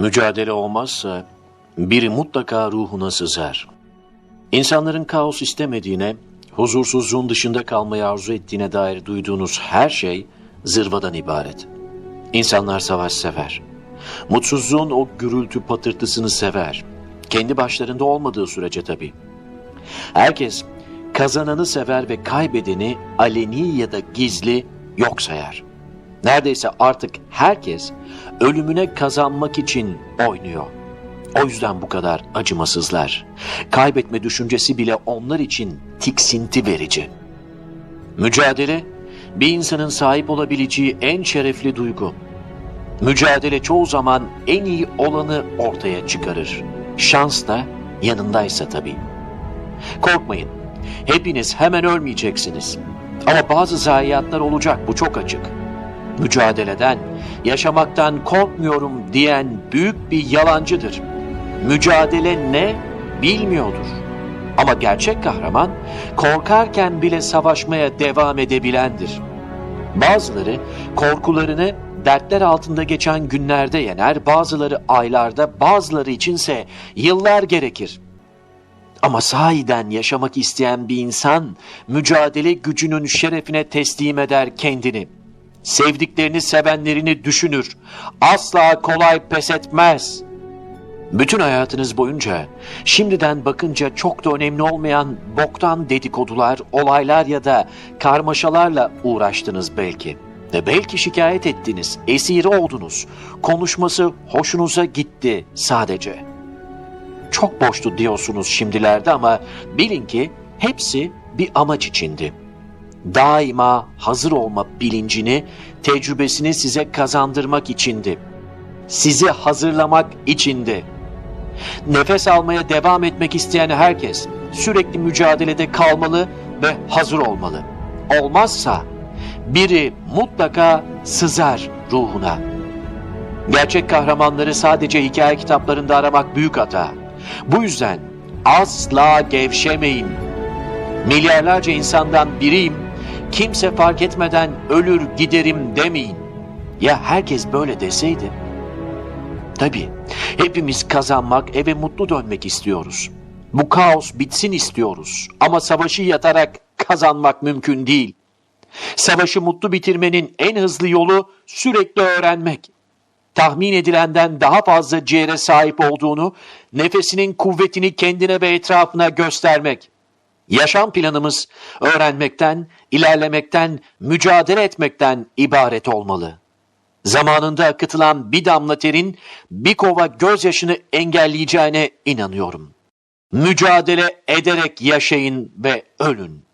Mücadele olmazsa biri mutlaka ruhuna sızar. İnsanların kaos istemediğine, huzursuzluğun dışında kalmayı arzu ettiğine dair duyduğunuz her şey zırvadan ibaret. İnsanlar savaş sever. Mutsuzluğun o gürültü patırtısını sever. Kendi başlarında olmadığı sürece tabii. Herkes kazananı sever ve kaybedeni aleni ya da gizli yok sayar. Neredeyse artık herkes ölümüne kazanmak için oynuyor. O yüzden bu kadar acımasızlar. Kaybetme düşüncesi bile onlar için tiksinti verici. Mücadele, bir insanın sahip olabileceği en şerefli duygu. Mücadele çoğu zaman en iyi olanı ortaya çıkarır. Şans da yanındaysa tabii. Korkmayın, hepiniz hemen ölmeyeceksiniz. Ama bazı zayiatlar olacak, bu çok açık. Mücadeleden, yaşamaktan korkmuyorum diyen büyük bir yalancıdır. Mücadele ne bilmiyordur. Ama gerçek kahraman korkarken bile savaşmaya devam edebilendir. Bazıları korkularını dertler altında geçen günlerde yener, bazıları aylarda, bazıları içinse yıllar gerekir. Ama sahiden yaşamak isteyen bir insan mücadele gücünün şerefine teslim eder kendini. Sevdiklerini, sevenlerini düşünür. Asla kolay pes etmez. Bütün hayatınız boyunca şimdiden bakınca çok da önemli olmayan boktan dedikodular, olaylar ya da karmaşalarla uğraştınız belki. Ve belki şikayet ettiniz, esiri oldunuz. Konuşması hoşunuza gitti sadece çok boştu diyorsunuz şimdilerde ama bilin ki hepsi bir amaç içindi. Daima hazır olma bilincini, tecrübesini size kazandırmak içindi. Sizi hazırlamak içindi. Nefes almaya devam etmek isteyen herkes sürekli mücadelede kalmalı ve hazır olmalı. Olmazsa biri mutlaka sızar ruhuna. Gerçek kahramanları sadece hikaye kitaplarında aramak büyük hata. Bu yüzden asla gevşemeyin. Milyarlarca insandan biriyim, kimse fark etmeden ölür giderim demeyin. Ya herkes böyle deseydi? Tabii, hepimiz kazanmak, eve mutlu dönmek istiyoruz. Bu kaos bitsin istiyoruz. Ama savaşı yatarak kazanmak mümkün değil. Savaşı mutlu bitirmenin en hızlı yolu sürekli öğrenmek tahmin edilenden daha fazla ciğere sahip olduğunu, nefesinin kuvvetini kendine ve etrafına göstermek. Yaşam planımız öğrenmekten, ilerlemekten, mücadele etmekten ibaret olmalı. Zamanında akıtılan bir damla terin bir kova gözyaşını engelleyeceğine inanıyorum. Mücadele ederek yaşayın ve ölün.